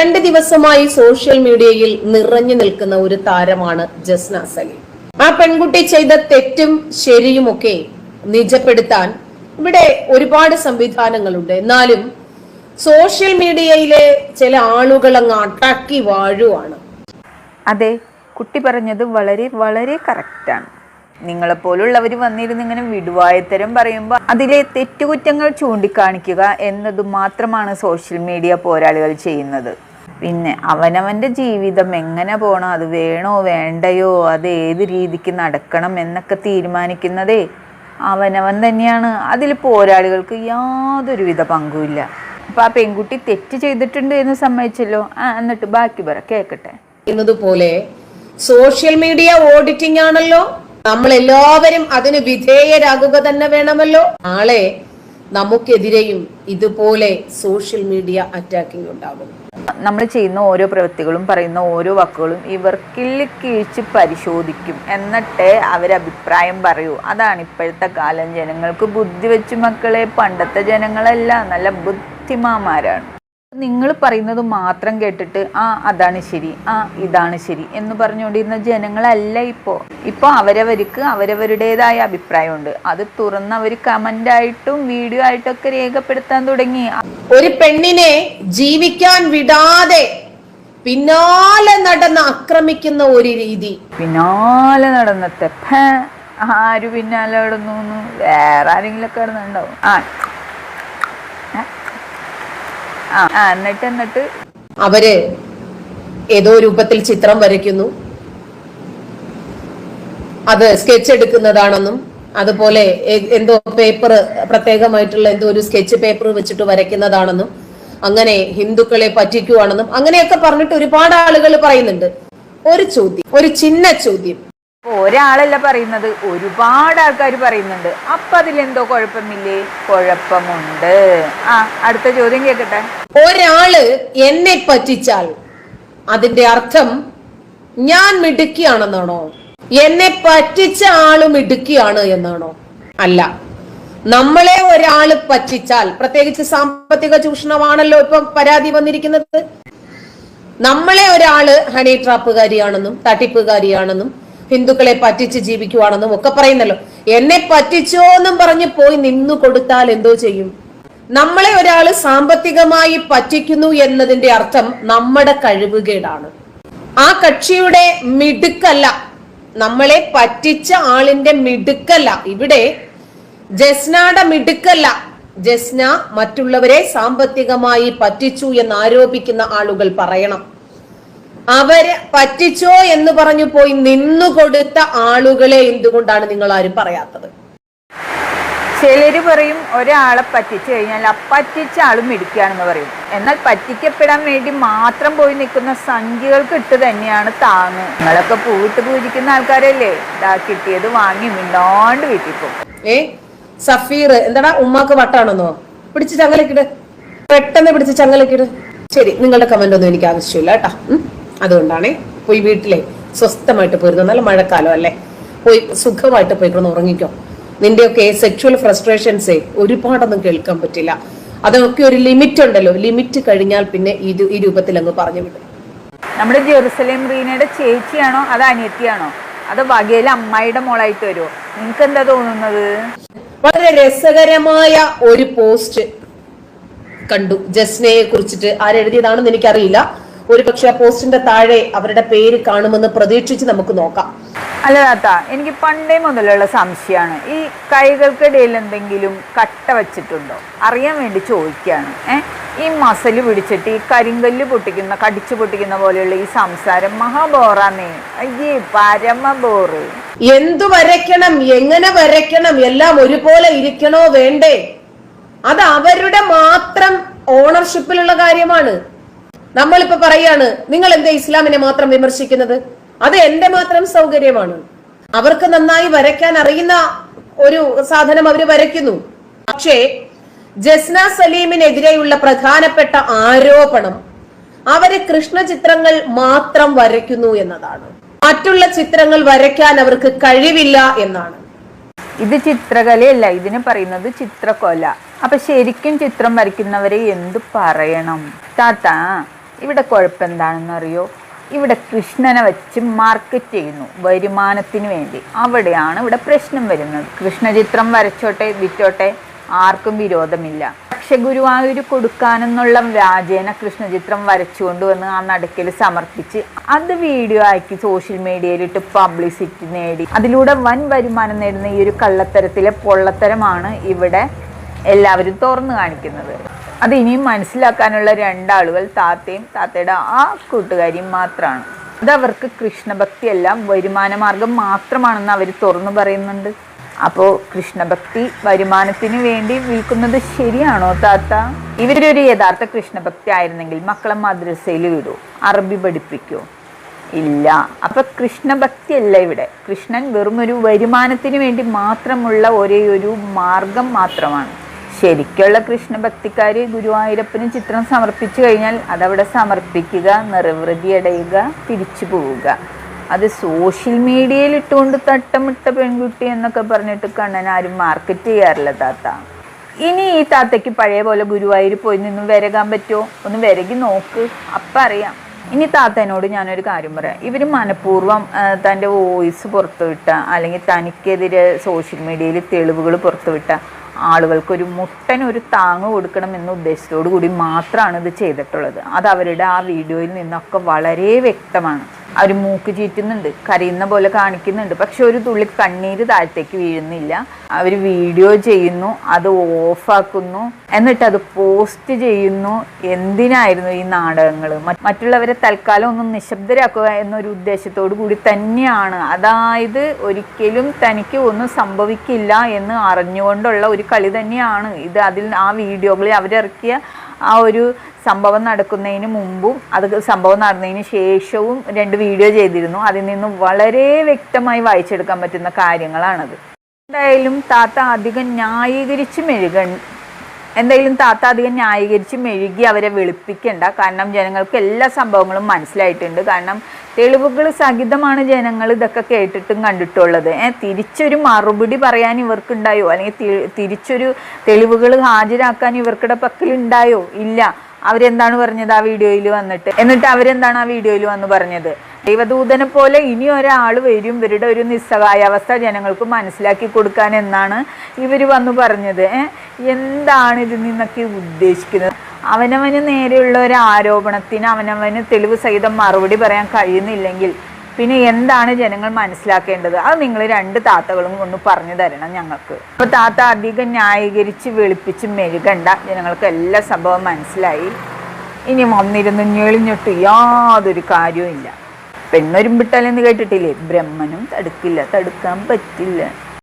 രണ്ട് ദിവസമായി സോഷ്യൽ മീഡിയയിൽ നിറഞ്ഞു നിൽക്കുന്ന ഒരു താരമാണ് ജസ്ന സലീം. ആ പെൺകുട്ടി ചെയ്ത തെറ്റും ശരിയുമൊക്കെ നിജപ്പെടുത്താൻ ഇവിടെ ഒരുപാട് സംവിധാനങ്ങളുണ്ട്. എന്നാലും സോഷ്യൽ മീഡിയയിലെ ചില ആളുകൾ അങ്ങ് അട്ടാക്കി വാഴുവാണ്. അതെ കുട്ടി പറഞ്ഞത് വളരെ വളരെ കറക്റ്റാണ് നിങ്ങളെപ്പോലുള്ളവർ വന്നിരുന്ന് ഇങ്ങനെ വിടുവായത്തരം പറയുമ്പോൾ അതിലെ തെറ്റുകുറ്റങ്ങൾ ചൂണ്ടിക്കാണിക്കുക എന്നത് മാത്രമാണ് സോഷ്യൽ മീഡിയ പോരാളികൾ ചെയ്യുന്നത്. പിന്നെ അവനവന്റെ ജീവിതം എങ്ങനെ പോകണം അത് വേണോ വേണ്ടയോ അത് ഏത് രീതിക്ക് നടക്കണം എന്നൊക്കെ തീരുമാനിക്കുന്നതേ അവനവൻ തന്നെയാണ്. അതിൽ പോരാളികൾക്ക് യാതൊരുവിധ പങ്കുമില്ല അപ്പോൾ ആ പെൺകുട്ടി തെറ്റ് ചെയ്തിട്ടുണ്ട് എന്ന് സമ്മതിച്ചല്ലോ? എന്നിട്ട് ബാക്കി പറ കേൾക്കട്ടെ എന്നതുപോലെ സോഷ്യൽ മീഡിയ ഓഡിറ്റിംഗ് ആണല്ലോ. നമ്മൾ എല്ലാവരും അതിന് വിധേയരാകുക തന്നെ വേണമല്ലോ. നാളെ നമുക്കെതിരെയും ഇതുപോലെ സോഷ്യൽ മീഡിയ അറ്റാക്കിംഗ് ഉണ്ടാകും. നമ്മൾ ചെയ്യുന്ന ഓരോ പ്രവൃത്തികളും പറയുന്ന ഓരോ വാക്കുകളും ഇവർക്കിൽ കീഴ്ച്ച് പരിശോധിക്കും എന്നിട്ടേ അവരഭിപ്രായം പറയൂ. അതാണ് ഇപ്പോഴത്തെ കാലം. ജനങ്ങൾക്ക് ബുദ്ധി വെച്ച് മക്കളെ പണ്ടത്തെ ജനങ്ങളല്ല നല്ല ബുദ്ധിമാന്മാരാണ്. നിങ്ങൾ പറയുന്നത് മാത്രം കേട്ടിട്ട് ആ അതാണ് ശരി ആ ഇതാണ് ശരി എന്ന് പറഞ്ഞുകൊണ്ടിരുന്ന ജനങ്ങളല്ല ഇപ്പോൾ ഇപ്പോൾ അവരവർക്ക് അവരവരുടേതായ അഭിപ്രായമുണ്ട്. അത് തുറന്ന് അവർ കമന്റായിട്ടും വീഡിയോ ആയിട്ടൊക്കെ രേഖപ്പെടുത്താൻ തുടങ്ങി. ഒരു പെണ്ണിനെ ജീവിക്കാൻ വിടാതെ പിന്നാലെ നടന്ന് ആക്രമിക്കുന്ന ഒരു രീതി. പിന്നാലെ നടന്നത്തെ ആര് പിന്നാലെ നടന്നു വേറെ ആരെങ്കിലും ഒക്കെ നടന്നുണ്ടാവും ആ? എന്നിട്ട് എന്നിട്ട്. അവർ ഏതോ രൂപത്തിൽ ചിത്രം വരയ്ക്കുന്നു. അത് സ്കെച്ച് എടുക്കുന്നതാണെന്നും അതുപോലെ എന്തോ പേപ്പർ പ്രത്യേകമായിട്ടുള്ള എന്തോ ഒരു സ്കെച്ച് പേപ്പർ വെച്ചിട്ട് വരയ്ക്കുന്നതാണെന്നും അങ്ങനെ ഹിന്ദുക്കളെ പറ്റിക്കുവാണെന്നും അങ്ങനെയൊക്കെ പറഞ്ഞിട്ട് ഒരുപാട് ആളുകൾ പറയുന്നുണ്ട്. ഒരു ചോദ്യം ഒരു ചിന്ന ചോദ്യം. ഒരാളല്ല പറയുന്നത് ഒരുപാട് ആൾക്കാർ പറയുന്നുണ്ട്. അപ്പൊ അതിലെന്തോ കുഴപ്പമില്ലേ? കുഴപ്പമുണ്ട്. ആ അടുത്ത ചോദ്യം കേൾക്കട്ടെ ഒരാൾ എന്നെ പറ്റിച്ചാൽ അതിന്റെ അർത്ഥം ഞാൻ മിടുക്കിയാണെന്നാണോ? എന്നെ പറ്റിച്ച ആൾ മിടുക്കിയാണ് എന്നാണോ? അല്ല. നമ്മളെ ഒരാൾ പറ്റിച്ചാൽ പ്രത്യേകിച്ച് സാമ്പത്തിക ചൂഷണമാണല്ലോ ഇപ്പം പരാതി വന്നിരിക്കുന്നത്. നമ്മളെ ഒരാൾ ഹണി ട്രാപ്പുകാരിയാണെന്നും തട്ടിപ്പുകാരിയാണെന്നും ഹിന്ദുക്കളെ പറ്റിച്ച് ജീവിക്കുവാണെന്നും ഒക്കെ പറയുന്നല്ലോ. എന്നെ പറ്റിച്ചോ എന്നും പറഞ്ഞ് പോയി നിന്നു കൊടുത്താൽ എന്തോ ചെയ്യും? നമ്മളെ ഒരാൾ സാമ്പത്തികമായി പറ്റിക്കുന്നു എന്നതിന്റെ അർത്ഥം നമ്മുടെ കഴിവുകേടാണ്. ആ കക്ഷിയുടെ മിടുക്കല്ല. നമ്മളെ പറ്റിച്ച ആളിന്റെ മിടുക്കല്ല. ഇവിടെ ജസ്നയുടെ മിടുക്കല്ല. ജസ്ന മറ്റുള്ളവരെ സാമ്പത്തികമായി പറ്റിച്ചു എന്ന് ആരോപിക്കുന്ന ആളുകൾ പറയണം. അവർ പറ്റിച്ചോ എന്ന് പറഞ്ഞു പോയി നിന്നു കൊടുത്ത ആളുകളെ എന്തുകൊണ്ടാണ് നിങ്ങൾ ആരും പറയാത്തത്? ചിലര് പറയും ഒരാളെ പറ്റിച്ചു കഴിഞ്ഞാൽ ആ പറ്റിച്ച ആളും മിടിക്കുകയാണെന്ന് പറയും. എന്നാൽ പറ്റിക്കപ്പെടാൻ വേണ്ടി മാത്രം പോയി നിൽക്കുന്ന സംഖ്യകൾക്ക് ഇട്ട് തന്നെയാണ് താങ്ങ്. നിങ്ങളൊക്കെ പൂവിട്ട് പൂജിക്കുന്ന ആൾക്കാരല്ലേ? ഇതാ കിട്ടിയത് വാങ്ങി മിണ്ടാണ്ട് വീട്ടിൽ പോകും. ഏ? സഫീർ എന്താടാ ഉമ്മാക്ക് വട്ടാണെന്നോ? പിടിച്ച് ചങ്ങലക്കിട്. പെട്ടെന്ന് പിടിച്ച് ചങ്ങലക്കിട്. ശരി നിങ്ങളുടെ കമന്റ് ഒന്നും എനിക്ക് ആവശ്യമില്ല കേട്ടാ. അതുകൊണ്ടാണേ പോയി വീട്ടിലെ സ്വസ്ഥമായിട്ട് പോയിരുന്നു നല്ല മഴക്കാലം അല്ലേ? പോയി സുഖമായിട്ട് പോയിക്കൊന്ന് ഉറങ്ങിക്കോ. നിന്റെയൊക്കെ സെക്ഷുവൽ ഫ്രസ്ട്രേഷൻസേ ഒരുപാടൊന്നും കേൾക്കാൻ പറ്റില്ല. അതൊക്കെ ഒരു ലിമിറ്റ് ഉണ്ടല്ലോ. ലിമിറ്റ് കഴിഞ്ഞാൽ പിന്നെ ഇത് ഈ രൂപത്തിൽ അങ്ങ് പറഞ്ഞു വിടും. നമ്മുടെ ജെറുസലേം റീനയുടെ ചേച്ചിയാണോ? അത് അനിയത്തിയാണോ? അത് വകയിലെ അമ്മായിയുടെ മോളായിട്ട് വരുമോ നിങ്ങൾക്ക് എന്താ തോന്നുന്നത്? വളരെ രസകരമായ ഒരു പോസ്റ്റ് കണ്ടു. ജസ്നയെ കുറിച്ചിട്ട് ആരെഴുതിയതാണെന്ന് എനിക്കറിയില്ല. ഒരു പക്ഷെ ആ പോസ്റ്റിന്റെ താഴെ അവരുടെ പേര് കാണുമെന്ന് പ്രതീക്ഷിച്ച് നമുക്ക് നോക്കാം. അല്ല താത്ത എനിക്ക് പണ്ടേ മുതലുള്ള സംശയമാണ്. ഈ കൈകൾക്കിടയിൽ എന്തെങ്കിലും കട്ട വെച്ചിട്ടുണ്ടോ? അറിയാൻ വേണ്ടി ചോദിക്കുകയാണ്. ഏ? ഈ മസൽ പിടിച്ചിട്ട് ഈ കരിങ്കല്ല് പൊട്ടിക്കുന്ന കടിച്ചു പൊട്ടിക്കുന്ന പോലെയുള്ള ഈ സംസാരം മഹാബോറാന്നേ. അയ്യേ പരമബോറ്. എന്തു വരയ്ക്കണം എങ്ങനെ വരയ്ക്കണം എല്ലാം ഒരുപോലെ ഇരിക്കണോ വേണ്ടേ? അത് അവരുടെ മാത്രം ഓണർഷിപ്പിലുള്ള കാര്യമാണ്. നമ്മളിപ്പോ പറയാണ് നിങ്ങൾ എന്താ ഇസ്ലാമിനെ മാത്രം വിമർശിക്കുന്നത്? അത് എന്റെ മാത്രം സൗകര്യമാണ്. അവർക്ക് നന്നായി വരയ്ക്കാൻ അറിയുന്ന ഒരു സാധനം അവർ വരയ്ക്കുന്നു. പക്ഷേ ജസ്ന സലീമിനെതിരെയുള്ള പ്രധാനപ്പെട്ട ആരോപണം അവർ കൃഷ്ണ ചിത്രങ്ങൾ മാത്രം വരയ്ക്കുന്നു എന്നതാണ്. മറ്റുള്ള ചിത്രങ്ങൾ വരയ്ക്കാൻ അവർക്ക് കഴിവില്ല എന്നാണ്. ഇത് ചിത്രകലയല്ല ഇതിന് പറയുന്നത് ചിത്രക്കൊല അപ്പൊ ശരിക്കും ചിത്രം വരയ്ക്കുന്നവരെ എന്ത് പറയണം? താത്ത ഇവിടെ കുഴപ്പം എന്താണെന്ന് അറിയോ ഇവിടെ കൃഷ്ണനെ വെച്ച് മാർക്കറ്റ് ചെയ്യുന്നു വരുമാനത്തിന് വേണ്ടി. അവിടെയാണ് ഇവിടെ പ്രശ്നം വരുന്നത്. കൃഷ്ണചിത്രം വരച്ചോട്ടെ വിറ്റോട്ടെ ആർക്കും വിരോധമില്ല. പക്ഷെ ഗുരുവായൂർ കൊടുക്കാനെന്നുള്ള വ്യാജേന കൃഷ്ണചിത്രം വരച്ചുകൊണ്ട് വന്ന് ആ നടക്കിൽ സമർപ്പിച്ച് അത് വീഡിയോ ആക്കി സോഷ്യൽ മീഡിയയിലിട്ട് പബ്ലിസിറ്റി നേടി. അതിലൂടെ വൻ വരുമാനം നേടുന്ന ഈ ഒരു കള്ളത്തരത്തിലെ പൊള്ളത്തരമാണ് ഇവിടെ എല്ലാവരും തുറന്നു കാണിക്കുന്നത്. അത് ഇനിയും മനസ്സിലാക്കാനുള്ള രണ്ടാളുകൾ താത്തയും താത്തയുടെ ആ കൂട്ടുകാരിയും മാത്രമാണ് അത് അവർക്ക് കൃഷ്ണഭക്തിയല്ല വരുമാന മാർഗം മാത്രമാണെന്ന് അവർ തുറന്നു പറയുന്നുണ്ട്. അപ്പോൾ കൃഷ്ണഭക്തി വരുമാനത്തിന് വേണ്ടി വിൽക്കുന്നത് ശരിയാണോ താത്ത? ഇവരൊരു യഥാർത്ഥ കൃഷ്ണഭക്തി ആയിരുന്നെങ്കിൽ മക്കളെ മദ്രസയിൽ വിടൂ അറബി പഠിപ്പിക്കൂ. ഇല്ല. അപ്പൊ കൃഷ്ണഭക്തി അല്ല ഇവിടെ. കൃഷ്ണൻ വെറും ഒരു വരുമാനത്തിന് വേണ്ടി മാത്രമുള്ള ഒരേ ഒരു മാർഗം മാത്രമാണ്. ശരിക്കുള്ള കൃഷ്ണഭക്തിക്കാര് ഗുരുവായൂരപ്പന് ചിത്രം സമർപ്പിച്ചു കഴിഞ്ഞാൽ അതവിടെ സമർപ്പിക്കുക നിറവൃതി അടയുക തിരിച്ചു പോവുക. അത് സോഷ്യൽ മീഡിയയിൽ ഇട്ടുകൊണ്ട് തട്ടമിട്ട പെൺകുട്ടി എന്നൊക്കെ പറഞ്ഞിട്ട് കണ്ണൻ ആരും മാർക്കറ്റ് ചെയ്യാറില്ല താത്ത. ഇനി ഈ താത്തയ്ക്ക് പഴയ പോലെ ഗുരുവായൂർ പോയി നിന്നും വിരകാൻ പറ്റുമോ? ഒന്ന് വിരകി നോക്ക് അപ്പം അറിയാം. ഇനി താത്തേനോട് ഞാനൊരു കാര്യം പറയാം. ഇവർ മനഃപൂർവം തന്റെ വോയിസ് പുറത്തുവിട്ട അല്ലെങ്കിൽ തനിക്കെതിരെ സോഷ്യൽ മീഡിയയിൽ തെളിവുകൾ പുറത്തുവിട്ട ആളുകൾക്കൊരു മുട്ടൻ ഒരു താങ്ങ് കൊടുക്കണം എന്ന ഉദ്ദേശത്തോടു കൂടി മാത്രമാണ് ഇത് ചെയ്തിട്ടുള്ളത്. അത് അവരുടെ ആ വീഡിയോയിൽ നിന്നൊക്കെ വളരെ വ്യക്തമാണ്. അവർ മൂക്ക് ചീറ്റുന്നുണ്ട് കരയുന്ന പോലെ കാണിക്കുന്നുണ്ട്. പക്ഷെ ഒരു തുള്ളി കണ്ണീര് താഴത്തേക്ക് വീഴുന്നില്ല. അവർ വീഡിയോ ചെയ്യുന്നു അത് ഓഫാക്കുന്നു. എന്നിട്ട് അത് പോസ്റ്റ് ചെയ്യുന്നു. എന്തിനായിരുന്നു ഈ നാടകങ്ങൾ മറ്റുള്ളവരെ തൽക്കാലം ഒന്ന് നിശബ്ദരാക്കുക എന്നൊരു ഉദ്ദേശത്തോടു കൂടി തന്നെയാണ്. അതായത് ഒരിക്കലും തനിക്ക് ഒന്നും സംഭവിക്കില്ല എന്ന് അറിഞ്ഞുകൊണ്ടുള്ള ഒരു കളി തന്നെയാണ്. ഇത് അതിൽ ആ വീഡിയോകളിൽ അവരിറക്കിയ ആ ഒരു സംഭവം നടക്കുന്നതിന് മുമ്പും അത് സംഭവം നടന്നതിന് ശേഷവും രണ്ട് വീഡിയോ ചെയ്തിരുന്നു. അതിൽ നിന്നും വളരെ വ്യക്തമായി വായിച്ചെടുക്കാൻ പറ്റുന്ന കാര്യങ്ങളാണത്. എന്തായാലും താത്ത അധികം ന്യായീകരിച്ച് മെഴുക എന്തായാലും താത്ത അധികം ന്യായീകരിച്ച് മെഴുകി അവരെ വെളുപ്പിക്കണ്ട. കാരണം ജനങ്ങൾക്ക് എല്ലാ സംഭവങ്ങളും മനസ്സിലായിട്ടുണ്ട്. കാരണം തെളിവുകൾ സഹിതമാണ് ജനങ്ങൾ ഇതൊക്കെ കേട്ടിട്ടും കണ്ടിട്ടുള്ളത്. ഏഹ് തിരിച്ചൊരു മറുപടി പറയാൻ ഇവർക്കുണ്ടായോ? അല്ലെങ്കിൽ തിരിച്ചൊരു തെളിവുകൾ ഹാജരാക്കാൻ ഇവർക്കിടെ പക്കലുണ്ടായോ? ഇല്ല. അവരെന്താണ് പറഞ്ഞത് ആ വീഡിയോയിൽ വന്നിട്ട്? എന്നിട്ട് അവരെന്താണ് ആ വീഡിയോയിൽ വന്ന് പറഞ്ഞത്? ദൈവദൂതനെ പോലെ ഇനി ഒരാൾ വരും. ഇവരുടെ ഒരു നിസ്സഹായ അവസ്ഥ ജനങ്ങൾക്ക് മനസ്സിലാക്കി കൊടുക്കാൻ എന്നാണ് ഇവർ വന്നു പറഞ്ഞത്. എന്താണ് ഇതിൽ നിന്നൊക്കെ ഉദ്ദേശിക്കുന്നത്? അവനവന് നേരെയുള്ള ഒരു ആരോപണത്തിന് അവനവന് തെളിവ് സഹിതം മറുപടി പറയാൻ കഴിയുന്നില്ലെങ്കിൽ പിന്നെ എന്താണ് ജനങ്ങൾ മനസ്സിലാക്കേണ്ടത്? അത് നിങ്ങൾ രണ്ട് താത്തകളും ഒന്ന് പറഞ്ഞു തരണം ഞങ്ങൾക്ക്. അപ്പൊ താത്ത അധികം ന്യായീകരിച്ച് വെളുപ്പിച്ച് മെഴുകണ്ട. ജനങ്ങൾക്ക് എല്ലാ സംഭവം മനസ്സിലായി. ഇനി വന്നിരുന്ന് ഞെളിഞ്ഞിട്ട് യാതൊരു കാര്യവും ഇല്ല പെണ്ണൊരുമ്പിട്ടാലെന്ന് കേട്ടിട്ടില്ലേ? ബ്രഹ്മനും തടുക്കില്ല തടുക്കാൻ പറ്റില്ല.